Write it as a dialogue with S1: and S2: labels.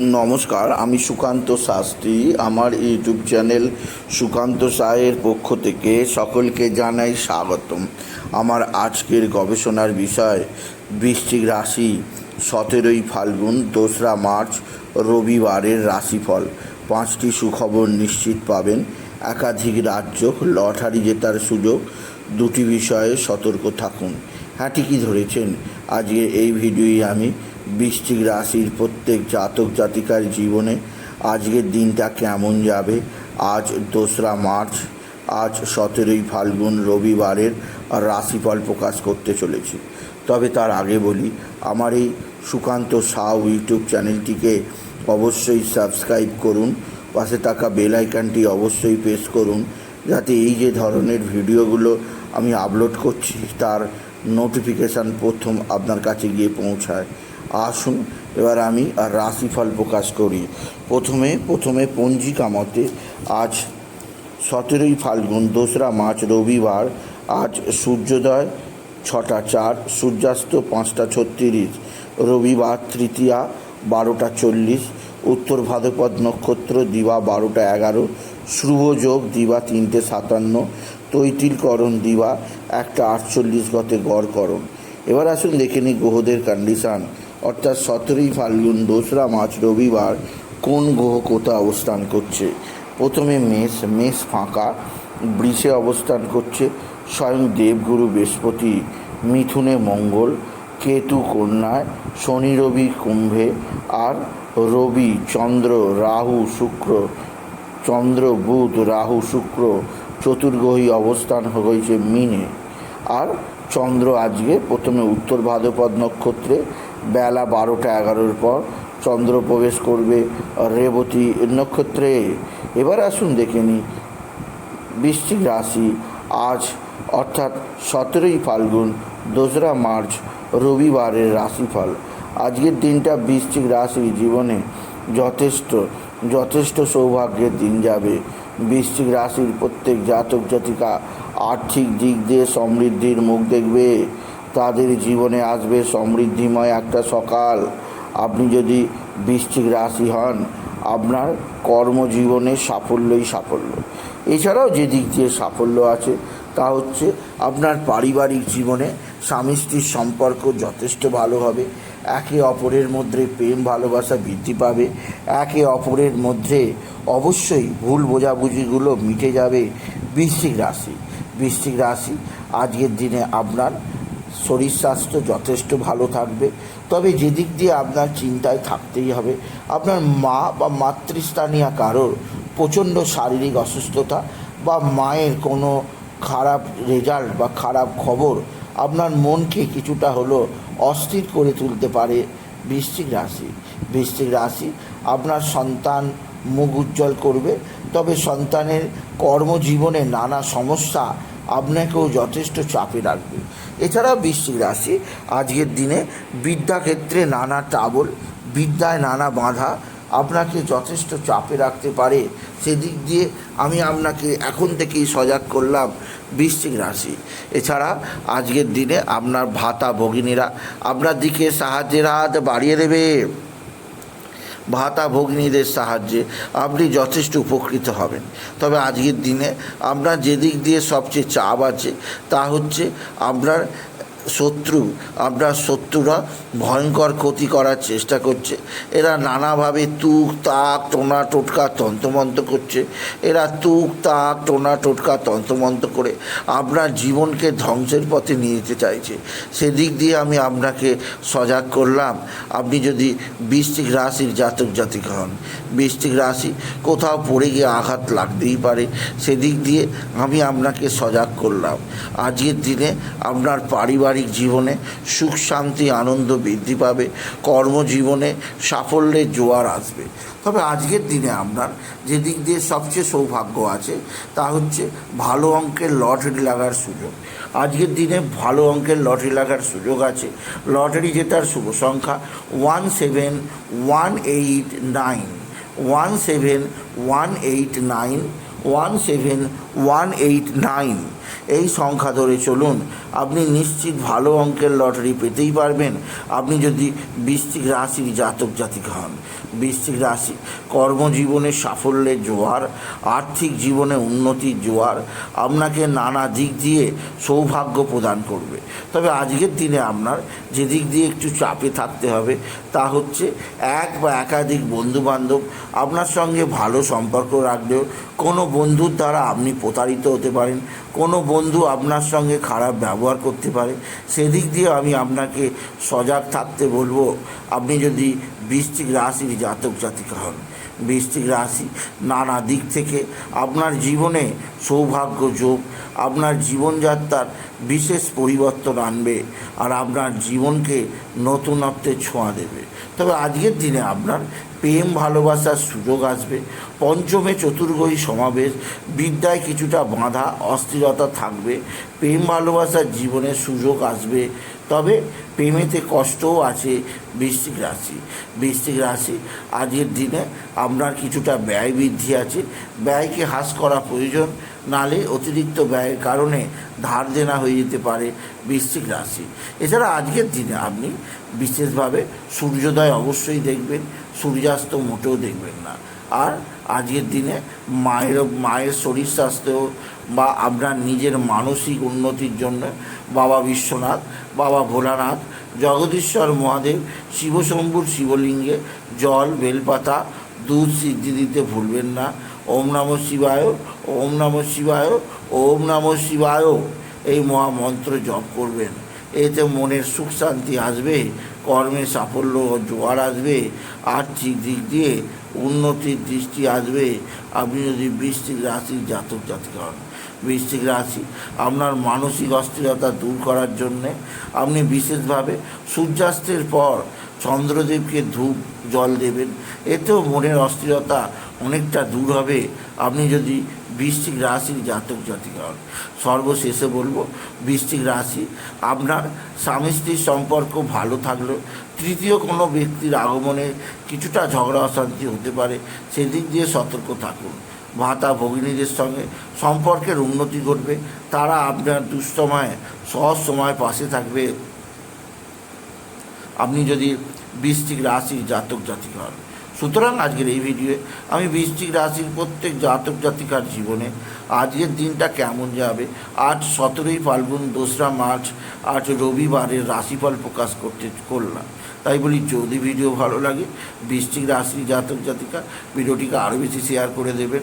S1: নমস্কার, আমি সুকান্ত শাস্ত্রী। আমার ইউটিউব চ্যানেল সুকান্ত সাহের পক্ষ থেকে সকলকে জানাই স্বাগতম। আমার আজকের গবেষণার বিষয়, বৃশ্চিক রাশি, সতেরোই ফাল্গুন, দোসরা মার্চ, রবিবারের রাশিফল। পাঁচটি সুখবর নিশ্চিত পাবেন। একাধিক রাজ্য লটারি জেতার সুযোগ। দুটি বিষয়ে সতর্ক থাকুন। হ্যাঁ ঠিকই ধরেছেন। আজকে এই ভিডিওই আমি বৃশ্চিক রাশির প্রত্যেক জাতক জাতিকার জীবনে আজকের দিনটা কেমন যাবে? আজ দোসরা মার্চ, আজ সতেরোই ফাল্গুন রবিবারের রাশিফল প্রকাশ করতে চলেছি। তবে তার আগে বলি, আমার এই সুকান্ত সাউ ইউটিউব চ্যানেলটিকে অবশ্যই সাবস্ক্রাইব করুন, পাশে থাকা বেল অবশ্যই প্রেস করুন, যাতে এই যে ধরনের ভিডিওগুলো আমি আপলোড করছি, তার নোটিফিকেশান প্রথম আপনার কাছে গিয়ে পৌঁছায়। আসুন, এবার আমি আর রাশিফল প্রকাশ করি। প্রথমে প্রথমে পঞ্জিকা মতে আজ সতেরোই ফাল্গুন, দোসরা মার্চ, রবিবার, আজ সূর্যোদয় ছটা চার, সূর্যাস্ত পাঁচটা ছত্রিশ, রবিবার তৃতীয়া বারোটা চল্লিশ, উত্তর ভাদ্রপদ নক্ষত্র দিবা বারোটা এগারো, শুভ যোগ দিবা তিনটে সাতান্ন, তৈতিলকরণ দিবা একটা আটচল্লিশ গতে গড়করণ এবার আসুন দেখে নিই গ্রহদের কন্ডিশান অর্থাৎ সতেরোই ফাল্গুন, দোসরা মার্চ, রবিবার কোন গ্রহ কোথা অবস্থান করছে? প্রথমে মেষ মেষ ফাঁকা, বৃষে অবস্থান করছে, স্বয়ং দেবগুরু বৃহস্পতি, মিথুনে মঙ্গল, কেতু কন্যায়, শনি, রবি কুম্ভে, আর রবি, চন্দ্র, রাহু, শুক্র, চন্দ্র, বুধ, রাহু, শুক্র চতুর্গ্রহী অবস্থান হয়েছে মিনে। আর চন্দ্র আজকে প্রথমে উত্তর ভাদ্রপদ নক্ষত্রে বেলা বারোটা এগারোর পর চন্দ্র প্রবেশ করবে রেবতী নক্ষত্রে। এবার আসুন দেখে নিই বৃশ্চিক রাশি। আজ অর্থাৎ সতেরোই ফাল্গুন, দোসরা মার্চ, রবিবারের রাশিফল। আজকের দিনটা বৃশ্চিক রাশির জীবনে যথেষ্ট যথেষ্ট সৌভাগ্যের দিন যাবে। বৃশ্চিক রাশির প্রত্যেক জাতক জাতিকা আর্থিক দিক দিয়ে সমৃদ্ধির মুখ দেখবে। তাদের জীবনে আসবে সমৃদ্ধিময় একটা সকাল। আপনি যদি বৃশ্চিক রাশি হন, আপনার কর্মজীবনে সাফল্যই সাফল্য। এছাড়াও যে দিক দিয়ে সাফল্য আছে, তা হচ্ছে আপনার পারিবারিক জীবনে স্বামী স্ত্রীর সম্পর্ক যথেষ্ট ভালো হবে। একে অপরের মধ্যে প্রেম, ভালোবাসা বৃদ্ধি পাবে। একে অপরের মধ্যে অবশ্যই ভুল বোঝাবুঝিগুলো মিটে যাবে বৃশ্চিক রাশি। বৃশ্চিক রাশি আজকের দিনে আপনার শরীর স্বাস্থ্য যথেষ্ট ভালো থাকবে। তবে যেদিক দিয়ে আপনার চিন্তায় থাকতেই হবে, আপনার মা বা মাতৃস্থানীয় কারোর প্রচণ্ড শারীরিক অসুস্থতা বা মায়ের কোনো খারাপ রেজাল্ট বা খারাপ খবর আপনার মনকে কিছুটা হলো অস্থির করে তুলতে পারে বৃশ্চিক রাশি। বৃশ্চিক রাশি আপনার সন্তান মুখ উজ্জ্বল করবে, তবে সন্তানের কর্মজীবনে নানা সমস্যা আপনাকেও যথেষ্ট চাপে রাখবে। এছাড়াও বৃশ্চিক রাশি, আজকের দিনে বিদ্যাক্ষেত্রে নানা টাবল, বিদ্যায় নানা বাধা আপনাকে যথেষ্ট চাপে রাখতে পারে। সেদিক দিয়ে আমি আপনাকে এখন থেকেই সজাগ করলাম বৃশ্চিক রাশি। এছাড়া আজকের দিনে আপনার ভাতা ভগিনীরা আপনার দিকে সাহায্যের হাত বাড়িয়ে দেবে। ভাতা ভগ্নীদের সাহায্যে আপনি যথেষ্ট উপকৃত হবেন। তবে আজকের দিনে আপনার যেদিক দিয়ে সবচেয়ে চাপ আছে তা হচ্ছে আপনার শত্রু আপনার শত্রুরা ভয়ঙ্কর ক্ষতি করার চেষ্টা করছে। এরা নানাভাবে তুক, তাক, টোনা, টোটকা, তন্ত্রমন্ত্র করছে। এরা তুক, তাক, টোনা, টোটকা, তন্ত্রমন্ত্র করে আপনার জীবনকে ধ্বংসের পথে নিয়ে যেতে চাইছে। সেদিক দিয়ে আমি আপনাকে সজাগ করলাম। আপনি যদি বৃষ্টিক রাশির জাতক জাতিক হন বৃষ্টিক রাশি কোথাও পড়ে গিয়ে আঘাত লাগতেই পারে, সেদিক দিয়ে আমি আপনাকে সজাগ করলাম। আজকের দিনে আপনার পারিবারিক জীবনে সুখ, শান্তি, আনন্দ বৃদ্ধি পাবে, কর্মজীবনে সাফল্যের জোয়ার আসবে। তবে আজকের দিনে আপনার যে দিক দিয়ে সবচেয়ে সৌভাগ্য আছে, তা হচ্ছে ভালো অঙ্কের লটারি লাগার সুযোগ। আজকের দিনে ভালো অঙ্কের লটারি লাগার সুযোগ আছে। লটারি জেতার শুভ সংখ্যা one seven one eight nine. One seven one eight nine, one seven one eight nine. এই সংখ্যা ধরে চলুন। আপনি নিশ্চিত ভালো অঙ্কের লটারি পেতেই পারবেন। আপনি যদি বৃশ্চিক রাশির জাতক জাতিক হন, বৃশ্চিক রাশি কর্মজীবনে সাফল্যের জোয়ার, আর্থিক জীবনে উন্নতির জোয়ার, আপনাকে নানা দিক দিয়ে সৌভাগ্য প্রদান করবে। তবে আজকের দিনে আপনার যে দিক দিয়ে একটু চাপে থাকতে হবে, তা হচ্ছে এক বা একাধিক বন্ধুবান্ধব আপনার সঙ্গে ভালো সম্পর্ক রাখলেও কোনো বন্ধুর দ্বারা আপনি প্রতারিত হতে পারেন, কোনো বন্ধু আপনার সঙ্গে খারাপ ব্যবহার করতে পারে। সেদিক দিয়ে আমি আপনাকে সজাগ থাকতে বলব, আপনি যদি বৃষ্টিক রাশির জাতক জাতিকা হন। বৃশ্চিক রাশি, নানা দিক থেকে আপনার জীবনে সৌভাগ্য যোগ, আপনার জীবনযাত্রার বিশেষ পরিবর্তন আনবে আর আপনার জীবনকে নতুনত্বের ছোঁয়া দেবে। তবে আজকের দিনে আপনার প্রেম, ভালোবাসার সুযোগ আসবে, পঞ্চমে চতুর্গ্রহী সমাবেশ, বিদ্যায় কিছুটা বাঁধা, অস্থিরতা থাকবে, প্রেম, ভালোবাসার জীবনে সুযোগ আসবে তবে প্রেমেতে কষ্টও আছে বৃশ্চিক রাশি। বৃশ্চিক রাশি, আজকের দিনে আপনার কিছুটা ব্যয় বৃদ্ধি আছে। ব্যয়কে হ্রাস করা প্রয়োজন, নালে অতিরিক্ত ব্যয়ের কারণে ধার দেনা হয়ে যেতে পারে বৃশ্চিক রাশি। এছাড়া আজকের দিনে আপনি বিশেষভাবে সূর্যোদয় অবশ্যই দেখবেন, সূর্যাস্ত মোটেও দেখবেন না। আর আজকের দিনে মায়ের মায়ের শরীর স্বাস্থ্য বা আপনার নিজের মানসিক উন্নতির জন্য বাবা বিশ্বনাথ, বাবা ভোলানাথ, জগদীশ্বর মহাদেব শিবশম্ভুর শিবলিঙ্গে জল, বেলপাতা, দুধ সিদ্ধি দিতে ভুলবেন না। ওম নম শিবায়, ওম নম শিবায়, ওম নম শিবায়। এই মহামন্ত্র জপ করবেন। এতে মনের সুখ শান্তি আসবে। কর্মে সাফল্য ও জোয়ার আসবে, আর্থিক দিক দিয়ে উন্নতির দৃষ্টি আসবে। আপনি যদি বৃষ্টিক রাশির জাতক জাতিক হন বৃষ্টিক রাশি আপনার মানসিক অস্থিরতা দূর করার জন্যে আপনি বিশেষভাবে সূর্যাস্তের পর চন্দ্রদেবকে ধূপ, জল দেবেন। এতেও মনের অস্থিরতা অনেকটা দূর হবে। আপনি যদি বৃষ্টিক রাশির জাতক জাতিকা হন, সর্বশেষে বলব বৃষ্টিক রাশি, আপনার স্বামী স্ত্রীর সম্পর্ক ভালো থাকলেও তৃতীয় কোনো ব্যক্তির আগমনে কিছুটা ঝগড়া অশান্তি হতে পারে, সেদিক দিয়ে সতর্ক থাকুন। ভাতা ভগিনীদের সঙ্গে সম্পর্কের উন্নতি ঘটবে, তারা আপনার দুঃসময়ে সহজ সময় পাশে থাকবে। আপনি যদি বৃষ্টিক রাশির জাতক জাতিকা হন সুতরাং আজকের এই ভিডিওয়ে আমি বৃষ্টিক রাশির প্রত্যেক জাতক জাতিকার জীবনে আজকের দিনটা কেমন যাবে? আজ সতেরোই ফাল্গুন, দোসরা মার্চ, আজ রবিবারের রাশিফল প্রকাশ করতে করলাম। তাই বলি, যদি ভিডিও ভালো লাগে বৃষ্টিক রাশি জাতক জাতিকা ভিডিওটিকে আরও বেশি শেয়ার করে দেবেন।